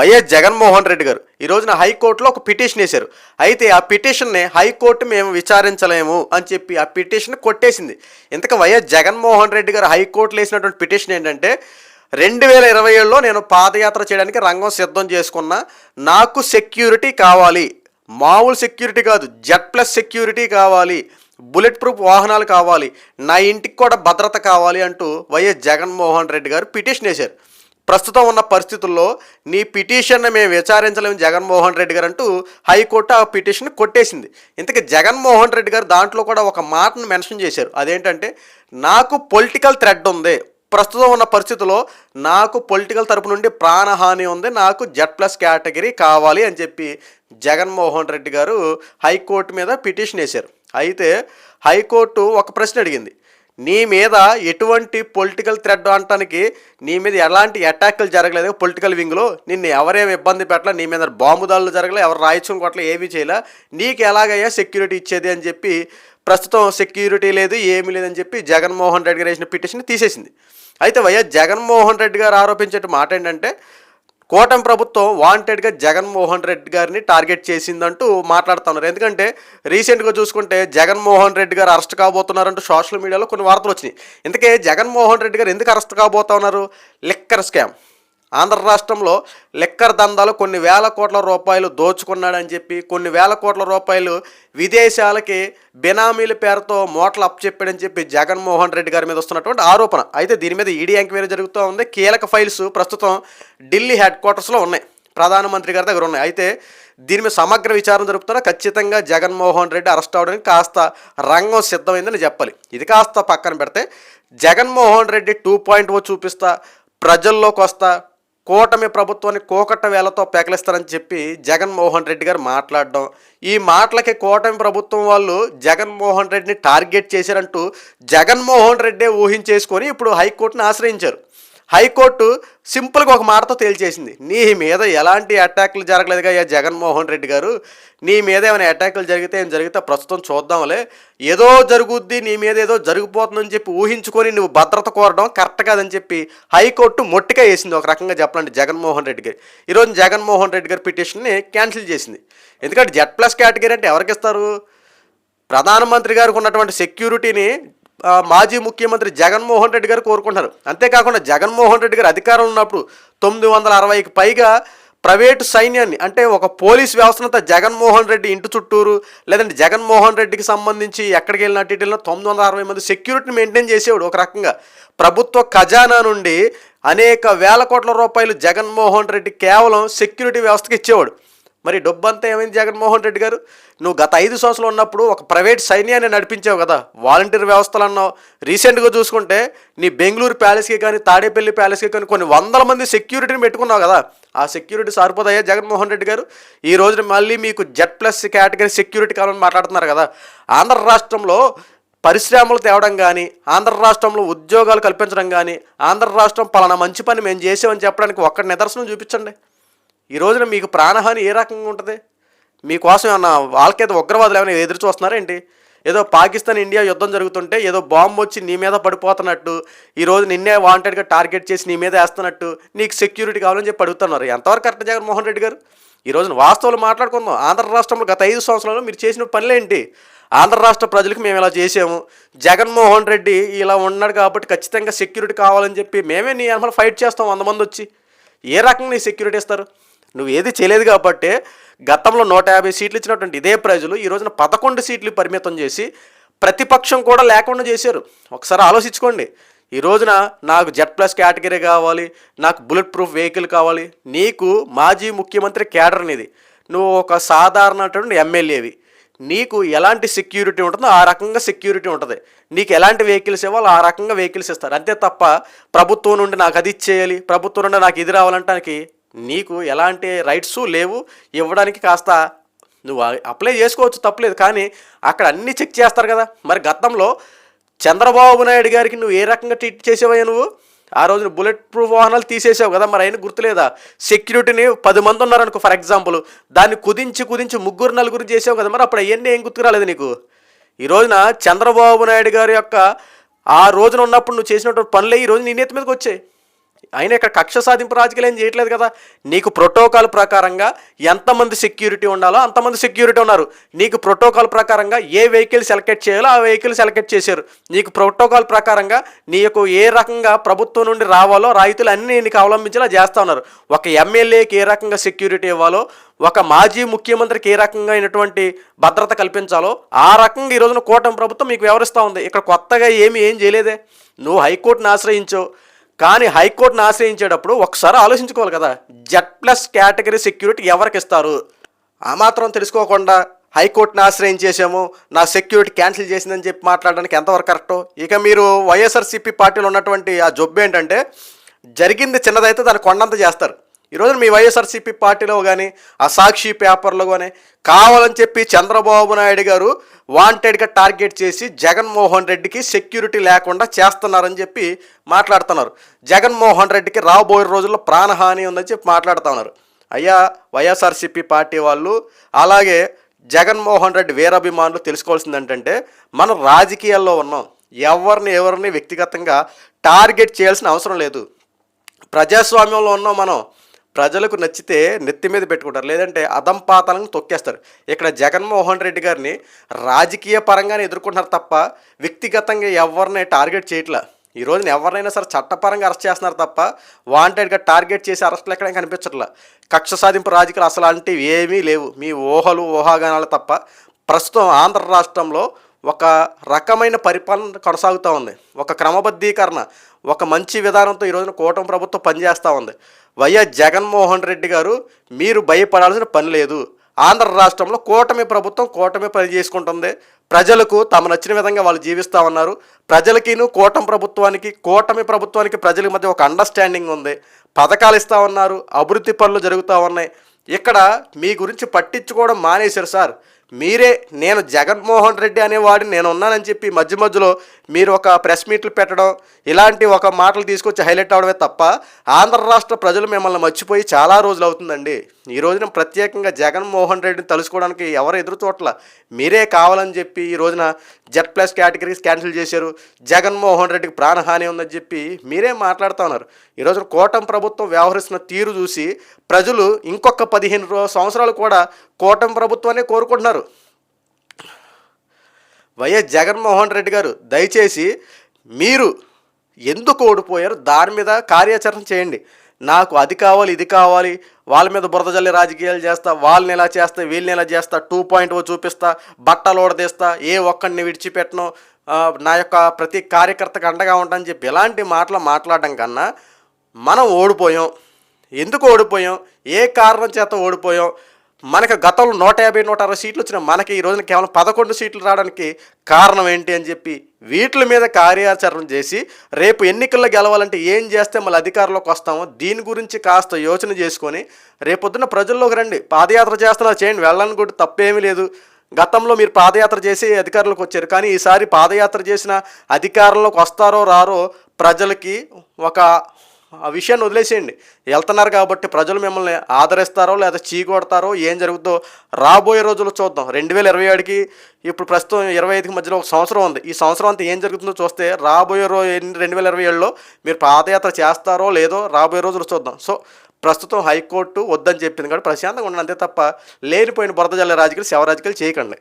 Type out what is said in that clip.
YS Jaganmohan Reddy గారు. ఈ రోజున హైకోర్టులో ఒక పిటిషన్ వేశారు. అయితే ఆ పిటిషన్ని హైకోర్టు మేము విచారించలేము అని చెప్పి ఆ పిటిషన్ కొట్టేసింది. ఇంతకు వైఎస్ జగన్మోహన్ రెడ్డి గారు హైకోర్టులో వేసినటువంటి పిటిషన్ ఏంటంటే రెండు వేల ఇరవై ఏడులో నేను పాదయాత్ర చేయడానికి రంగం సిద్ధం చేసుకున్నా. నాకు సెక్యూరిటీ కావాలి. మామూలు సెక్యూరిటీ కాదు. జెడ్ ప్లస్ సెక్యూరిటీ కావాలి. బుల్లెట్ ప్రూఫ్ వాహనాలు కావాలి. నా ఇంటికి కూడా భద్రత కావాలి అంటూ వైఎస్ జగన్మోహన్ రెడ్డి గారు పిటిషన్ వేశారు. ప్రస్తుతం ఉన్న పరిస్థితుల్లో నీ పిటిషన్ మేము విచారించలేము జగన్మోహన్ రెడ్డి గారు అంటూ హైకోర్టు ఆ పిటిషన్ కొట్టేసింది. ఇంతకీ జగన్మోహన్ రెడ్డి గారు దాంట్లో కూడా ఒక మాటను మెన్షన్ చేశారు. అదేంటంటే నాకు పొలిటికల్ థ్రెడ్ ఉంది. ప్రస్తుతం ఉన్న పరిస్థితుల్లో నాకు పొలిటికల్ తరపు నుండి ప్రాణహాని ఉంది. నాకు జెడ్ ప్లస్ కేటగిరీ కావాలి అని చెప్పి జగన్మోహన్ రెడ్డి గారు హైకోర్టు మీద పిటిషన్ వేశారు. అయితే హైకోర్టు ఒక ప్రశ్న అడిగింది. నీ మీద ఎటువంటి పొలిటికల్ థ్రెడ్ అనటానికి నీ మీద ఎలాంటి అటాక్లు జరగలేదు. పొలిటికల్ వింగ్లో నిన్ను ఎవరేమి ఇబ్బంది పెట్టలే నీ మీద బాంబు దాడులు జరగలే ఎవరు రాయించుకుని కొట్టలే ఏమీ చేయలే. నీకు ఎలాగయ్యా సెక్యూరిటీ ఇచ్చేది అని చెప్పి ప్రస్తుతం సెక్యూరిటీ లేదు ఏమీ లేదని చెప్పి జగన్మోహన్ రెడ్డి గారు వేసిన పిటిషన్ తీసేసింది. అయితే వైఎస్ జగన్మోహన్ రెడ్డి గారు ఆరోపించే మాట ఏంటంటే కూటమి ప్రభుత్వం వాంటెడ్గా జగన్మోహన్ రెడ్డి గారిని టార్గెట్ చేసిందంటూ మాట్లాడుతున్నారు. ఎందుకంటే రీసెంట్గా చూసుకుంటే జగన్మోహన్ రెడ్డి గారు అరెస్ట్ కాబోతున్నారంటూ సోషల్ మీడియాలో కొన్ని వార్తలు వచ్చినాయి. ఇందుకే జగన్మోహన్ రెడ్డి గారు ఎందుకు అరెస్ట్ కాబోతా ఉన్నారు? Liquor scam. ఆంధ్ర రాష్ట్రంలో లెక్కర్ దందాలు కొన్ని వేల కోట్ల రూపాయలు దోచుకున్నాడని చెప్పి కొన్ని వేల కోట్ల రూపాయలు విదేశాలకి బినామీల పేరుతో మోటలు అప్పచెప్పాడని చెప్పి జగన్మోహన్ రెడ్డి గారి మీద వస్తున్నటువంటి ఆరోపణ. అయితే దీని మీద ఈడీ ఎంక్వైరీ జరుగుతూ ఉంది. కీలక ఫైల్స్ ప్రస్తుతం ఢిల్లీ హెడ్ క్వార్టర్స్లో ఉన్నాయి. ప్రధానమంత్రి గారి దగ్గర ఉన్నాయి. అయితే దీని మీద సమగ్ర విచారణ జరుపుతున్నా ఖచ్చితంగా జగన్మోహన్ రెడ్డి అరెస్ట్ అవడానికి కాస్త రంగం సిద్ధమైందని చెప్పాలి. ఇది కాస్త పక్కన పెడితే Jaganmohan Reddy two point O చూపిస్తా ప్రజల్లోకి వస్తా కూటమి ప్రభుత్వాన్ని కోకట్ట వేలతో పెకలిస్తారని చెప్పి జగన్మోహన్ రెడ్డి గారు మాట్లాడడం. ఈ మాటలకి కూటమి ప్రభుత్వం వాళ్ళు జగన్మోహన్ రెడ్డిని టార్గెట్ చేశారంటూ జగన్మోహన్ రెడ్డే ఊహించేసుకొని ఇప్పుడు హైకోర్టును ఆశ్రయించారు. హైకోర్టు సింపుల్గా ఒక మాటతో తేల్చేసింది. నీ మీద ఎలాంటి అటాక్లు జరగలేదుగా అయ్యా జగన్మోహన్ రెడ్డి గారు. నీ మీద ఏమైనా అటాక్లు జరిగితే ఏం జరిగితే ప్రస్తుతం చూద్దాంలే. ఏదో జరుగుద్ది నీ మీద ఏదో జరిగిపోతుందని చెప్పి ఊహించుకొని నువ్వు భద్రత కోరడం కరెక్ట్ కాదని చెప్పి హైకోర్టు మొట్టిగా వేసింది ఒక రకంగా చెప్పాలంటే జగన్మోహన్ రెడ్డి గారు. ఈరోజు జగన్మోహన్ రెడ్డి గారి పిటిషన్ని క్యాన్సిల్ చేసింది. ఎందుకంటే జెడ్ ప్లస్ కేటగిరీ అంటే ఎవరికి ఇస్తారు? ప్రధానమంత్రి గారికి ఉన్నటువంటి సెక్యూరిటీని మాజీ ముఖ్యమంత్రి జగన్మోహన్ రెడ్డి గారు కోరుకుంటున్నారు. అంతేకాకుండా జగన్మోహన్ రెడ్డి గారు అధికారం ఉన్నప్పుడు తొమ్మిది వందల అరవైకి పైగా ప్రైవేటు సైన్యాన్ని అంటే ఒక పోలీస్ వ్యవస్థనంతా జగన్మోహన్ రెడ్డి ఇంటి చుట్టూరు లేదంటే జగన్మోహన్ రెడ్డికి సంబంధించి ఎక్కడికి వెళ్ళినట్టు ఇటు వెళ్ళినా తొమ్మిది వందల అరవై మంది సెక్యూరిటీని మెయింటైన్ చేసేవాడు. ఒక రకంగా ప్రభుత్వ ఖజానా నుండి అనేక వేల కోట్ల రూపాయలు జగన్మోహన్ రెడ్డి కేవలం సెక్యూరిటీ వ్యవస్థకి ఇచ్చేవాడు. మరి డబ్బు అంతా ఏమైంది జగన్మోహన్ రెడ్డి గారు? నువ్వు గత ఐదు సంవత్సరాలు ఉన్నప్పుడు ఒక ప్రైవేట్ సైన్యాన్ని నడిపించావు కదా వాలంటీర్ వ్యవస్థలు అన్నావు. రీసెంట్గా చూసుకుంటే నీ బెంగళూరు ప్యాలెస్కి కానీ తాడేపల్లి ప్యాలెస్కి కానీ కొన్ని వందల మంది సెక్యూరిటీని పెట్టుకున్నావు కదా. ఆ సెక్యూరిటీ సరిపోదయ్యా జగన్మోహన్ రెడ్డి గారు? ఈ రోజున మళ్ళీ మీకు జెడ్ ప్లస్ కేటగిరీ సెక్యూరిటీ కావాలని మాట్లాడుతున్నారు కదా. ఆంధ్ర రాష్ట్రంలో పరిశ్రమలు తేవడం కానీ ఆంధ్ర రాష్ట్రంలో ఉద్యోగాలు కల్పించడం కానీ ఆంధ్ర రాష్ట్రం పలానా మంచి పని మేము చేసామని చెప్పడానికి ఒక్క నిదర్శనం చూపించండి. ఈ రోజున మీకు ప్రాణహాని ఏ రకంగా ఉంటుంది? మీకోసం ఏమన్నా వాళ్ళకైతే ఉగ్రవాదులు ఏమైనా ఎదురు చూస్తున్నారేంటి ఏదో పాకిస్తాన్ ఇండియా యుద్ధం జరుగుతుంటే ఏదో బాంబు వచ్చి నీ మీద పడిపోతున్నట్టు ఈరోజు నిన్నే వాంటెడ్గా టార్గెట్ చేసి నీ మీద వేస్తున్నట్టు నీకు సెక్యూరిటీ కావాలని చెప్పి అడుగుతున్నారు. ఎంతవరకు కరెక్ట్ జగన్మోహన్ రెడ్డి గారు? ఈ రోజున వాస్తవాలు మాట్లాడుకుందాం. ఆంధ్ర రాష్ట్రంలో గత ఐదు సంవత్సరాలు మీరు చేసిన పనులేంటి ఆంధ్ర రాష్ట్ర ప్రజలకు మేము ఇలా చేసాము జగన్మోహన్ రెడ్డి ఇలా ఉన్నాడు కాబట్టి ఖచ్చితంగా సెక్యూరిటీ కావాలని చెప్పి మేమే నీ అనుమతి ఫైట్ చేస్తాం వంద మంది వచ్చి. ఏ రకంగా నీ సెక్యూరిటీ ఇస్తారు? నువ్వు ఏది చేయలేదు కాబట్టి గతంలో నూట యాభై సీట్లు ఇచ్చినటువంటి ఇదే ప్రజలు ఈ రోజున పదకొండు సీట్లు పరిమితం చేసి ప్రతిపక్షం కూడా లేకుండా చేశారు. ఒకసారి ఆలోచించుకోండి. ఈ రోజున నాకు జెడ్ ప్లస్ కేటగిరీ కావాలి నాకు బుల్లెట్ ప్రూఫ్ వెహికల్ కావాలి నీకు మాజీ ముఖ్యమంత్రి కేడర్ అనేది నువ్వు ఒక సాధారణటువంటి ఎమ్మెల్యేవి. నీకు ఎలాంటి సెక్యూరిటీ ఉంటుందో ఆ రకంగా సెక్యూరిటీ ఉంటుంది. నీకు ఎలాంటి వెహికల్స్ ఇవ్వాలో ఆ రకంగా వెహికల్స్ ఇస్తారు. అంతే తప్ప ప్రభుత్వం నుండి నాకు అది ఇచ్చేయాలి ప్రభుత్వం నుండి నాకు ఇది రావాలంటానికి నీకు ఎలాంటి రైట్స్ లేవు. ఇవ్వడానికి కాస్త నువ్వు అప్లై చేసుకోవచ్చు తప్పలేదు. కానీ అక్కడ అన్నీ చెక్ చేస్తారు కదా. మరి గతంలో చంద్రబాబు నాయుడు గారికి నువ్వు ఏ రకంగా ట్రీట్ చేసేవయ్యా నువ్వు? ఆ రోజున బుల్లెట్ ప్రూఫ్ వాహనాలు తీసేసావు కదా. మరి అయినా గుర్తులేదా? సెక్యూరిటీని పది మంది ఉన్నారనుకో ఫర్ ఎగ్జాంపుల్ దాన్ని కుదించి కుదించి ముగ్గురు నలుగురు చేసావు కదా. మరి అప్పుడు అవన్నీ ఏం గుర్తుకురాలేదు నీకు? ఈ రోజున చంద్రబాబు నాయుడు గారి యొక్క ఆ రోజున ఉన్నప్పుడు నువ్వు చేసినటువంటి పనులే ఈ రోజు నీ నేత మీదకి వచ్చాయి. అయినా ఇక్కడ కక్ష సాధింపు రాజకీయాలు ఏం చేయట్లేదు కదా. నీకు ప్రోటోకాల్ ప్రకారంగా ఎంతమంది సెక్యూరిటీ ఉండాలో అంతమంది సెక్యూరిటీ ఉన్నారు. నీకు ప్రోటోకాల్ ప్రకారంగా ఏ వెహికల్ సెలెక్ట్ చేయాలో ఆ వెహికల్ సెలెక్ట్ చేశారు. నీకు ప్రోటోకాల్ ప్రకారంగా నీ యొక్క ఏ రకంగా ప్రభుత్వం నుండి రావాలో రైతులు అన్నీ నీకు అవలంబించేలా చేస్తా ఉన్నారు. ఒక ఎమ్మెల్యేకి ఏ రకంగా సెక్యూరిటీ ఇవ్వాలో ఒక మాజీ ముఖ్యమంత్రికి ఏ రకంగా అయినటువంటి భద్రత కల్పించాలో ఆ రకంగా ఈ రోజున కూటమి ప్రభుత్వం మీకు వివరిస్తూ ఉంది. ఇక్కడ కొత్తగా ఏమి ఏం చేయలేదే. నువ్వు హైకోర్టును ఆశ్రయించావు కానీ హైకోర్టును ఆశ్రయించేటప్పుడు ఒకసారి ఆలోచించుకోవాలి కదా. జెడ్ ప్లస్ కేటగిరీ సెక్యూరిటీ ఎవరికి ఇస్తారు? ఆ మాత్రం తెలుసుకోకుండా హైకోర్టును ఆశ్రయించేసాము నా సెక్యూరిటీ క్యాన్సిల్ చేసిందని చెప్పి మాట్లాడడానికి ఎంతవరకు కరెక్ట్? ఇక మీరు వైఎస్ఆర్సీపీ పార్టీలో ఉన్నటువంటి ఆ జబ్బు ఏంటంటే జరిగింది చిన్నదైతే దాన్ని కొండంత చేస్తారు. ఈరోజు మీ వైఎస్ఆర్సీపీ పార్టీలో కానీ ఆ సాక్షి పేపర్లో కానీ కావాలని చెప్పి చంద్రబాబు నాయుడు గారు వాంటెడ్గా టార్గెట్ చేసి జగన్మోహన్ రెడ్డికి సెక్యూరిటీ లేకుండా చేస్తున్నారని చెప్పి మాట్లాడుతున్నారు. జగన్మోహన్ రెడ్డికి రాబోయే రోజుల్లో ప్రాణహాని ఉందని చెప్పి మాట్లాడుతూ ఉన్నారు. అయ్యా వైఎస్ఆర్సీపీ పార్టీ వాళ్ళు అలాగే జగన్మోహన్ రెడ్డి వీరాభిమానులు తెలుసుకోవాల్సింది ఏంటంటే మనం రాజకీయాల్లో ఉన్నాం. ఎవరిని ఎవరిని వ్యక్తిగతంగా టార్గెట్ చేయాల్సిన అవసరం లేదు. ప్రజాస్వామ్యంలో ఉన్నాం మనం. ప్రజలకు నచ్చితే నెత్తి మీద పెట్టుకుంటారు. లేదంటే అదంపాతాలను తొక్కేస్తారు. ఇక్కడ జగన్మోహన్ రెడ్డి గారిని రాజకీయ పరంగానే ఎదుర్కొంటున్నారు తప్ప వ్యక్తిగతంగా ఎవరిని టార్గెట్ చేయట్లా? ఈ రోజున ఎవరినైనా సరే చట్టపరంగా అరెస్ట్ చేస్తున్నారు తప్ప వాంటెడ్గా టార్గెట్ చేసి అరెస్ట్లు ఎక్కడైనా కనిపించట్లా? కక్ష సాధింపు రాజకీయాలు అసలు అలాంటివి ఏమీ లేవు. మీ ఊహలు ఊహాగానాలు తప్ప ప్రస్తుతం ఆంధ్ర రాష్ట్రంలో ఒక రకమైన పరిపాలన కొనసాగుతూ ఉంది. ఒక క్రమబద్ధీకరణ. ఒక మంచి విధానంతో ఈ రోజున కూటమి ప్రభుత్వం పనిచేస్తూ ఉంది. వైఎస్ జగన్మోహన్ రెడ్డి గారు మీరు భయపడాల్సిన పని లేదు. ఆంధ్ర రాష్ట్రంలో కూటమి ప్రభుత్వం కూటమి పని చేసుకుంటుంది. ప్రజలకు తమ నచ్చిన విధంగా వాళ్ళు జీవిస్తూ ఉన్నారు. ప్రజలకిను కూటమి ప్రభుత్వానికి కూటమి ప్రభుత్వానికి ప్రజల మధ్య ఒక అండర్స్టాండింగ్ ఉంది. పథకాలు ఇస్తూ ఉన్నారు అభివృద్ధి పనులు జరుగుతూ ఉన్నాయి. ఇక్కడ మీ గురించి పట్టించుకోవడం మానేశారు సార్. మీరే నేను జగన్మోహన్ రెడ్డి అనేవాడిని నేను ఉన్నానని చెప్పి మధ్య మధ్యలో మీరు ఒక ప్రెస్ మీట్లు పెట్టడం ఇలాంటి ఒక మాటలు తీసుకొచ్చి హైలైట్ అవడమే తప్ప ఆంధ్ర రాష్ట్ర ప్రజలు మిమ్మల్ని మర్చిపోయి చాలా రోజులు అవుతుందండి. ఈ రోజున ప్రత్యేకంగా జగన్మోహన్ రెడ్డిని తలుసుకోవడానికి ఎవరు ఎదురు చూడట్ల? మీరే కావాలని చెప్పి ఈ రోజున జెడ్ ప్లస్ కేటగిరీస్ క్యాన్సిల్ చేశారు. జగన్మోహన్ రెడ్డికి ప్రాణహాని ఉందని చెప్పి మీరే మాట్లాడుతూ ఉన్నారు. ఈ రోజున కూటమి ప్రభుత్వం వ్యవహరిస్తున్న తీరు చూసి ప్రజలు ఇంకొక పదిహేను సంవత్సరాలు కూడా కూటమి ప్రభుత్వాన్ని కోరుకుంటున్నారు. వైఎస్ జగన్మోహన్ రెడ్డి గారు దయచేసి మీరు ఎందుకు ఓడిపోయారు? దాని మీద కార్యాచరణ చేయండి. నాకు అది కావాలి ఇది కావాలి వాళ్ళ మీద బురద జల్లి రాజకీయాలు చేస్తా వాళ్ళని ఎలా చేస్తా వీళ్ళని ఎలా చేస్తా టూ పాయింట్ ఓ చూపిస్తా బట్టలు ఓడదీస్తా ఏ ఒక్కడిని విడిచిపెట్టను నా యొక్క ప్రతి కార్యకర్తకు అండగా ఉంటానని చెప్పి ఇలాంటి మాటలు మాట్లాడడం కన్నా మనం ఓడిపోయాం. ఎందుకు ఓడిపోయాం? ఏ కారణం చేత ఓడిపోయాం? మనకు గతంలో నూట యాభై నూట అరవై సీట్లు వచ్చిన మనకి ఈ రోజున కేవలం పదకొండు సీట్లు రావడానికి కారణం ఏంటి అని చెప్పి వీటి మీద కార్యాచరణ చేసి రేపు ఎన్నికల్లో గెలవాలంటే ఏం చేస్తే మళ్ళీ అధికారంలోకి వస్తామో దీని గురించి కాస్త యోచన చేసుకొని రేపొద్దున ప్రజల్లోకి రండి. పాదయాత్ర చేస్తున్నా చేయండి. వెళ్ళని కూడా తప్పేమీ లేదు. గతంలో మీరు పాదయాత్ర చేసి అధికారులకు వచ్చారు. కానీ ఈసారి పాదయాత్ర చేసిన అధికారంలోకి వస్తారో రారో ప్రజలకి ఒక ఆ విషయాన్ని వదిలేసేయండి. వెళ్తున్నారు కాబట్టి ప్రజలు మిమ్మల్ని ఆదరిస్తారో లేదా చీకొడతారో ఏం జరుగుతుందో రాబోయే రోజుల్లో చూద్దాం. రెండు వేల ఇరవై ఏడుకి ఇప్పుడు ప్రస్తుతం ఇరవై ఐదుకి మధ్యలో ఒక సంవత్సరం ఉంది. ఈ సంవత్సరం అంతా ఏం జరుగుతుందో చూస్తే రాబోయే రో రెండు వేల ఇరవై ఏడులో మీరు పాదయాత్ర చేస్తారో లేదో రాబోయే రోజులు చూద్దాం. సో ప్రస్తుతం హైకోర్టు వద్దని చెప్పింది కాబట్టి ప్రశాంతంగా ఉండండి. అంతే తప్ప లేనిపోయిన బురద జల్ల రాజకీయాలు శవ రాజకీయాలు చేయకండి.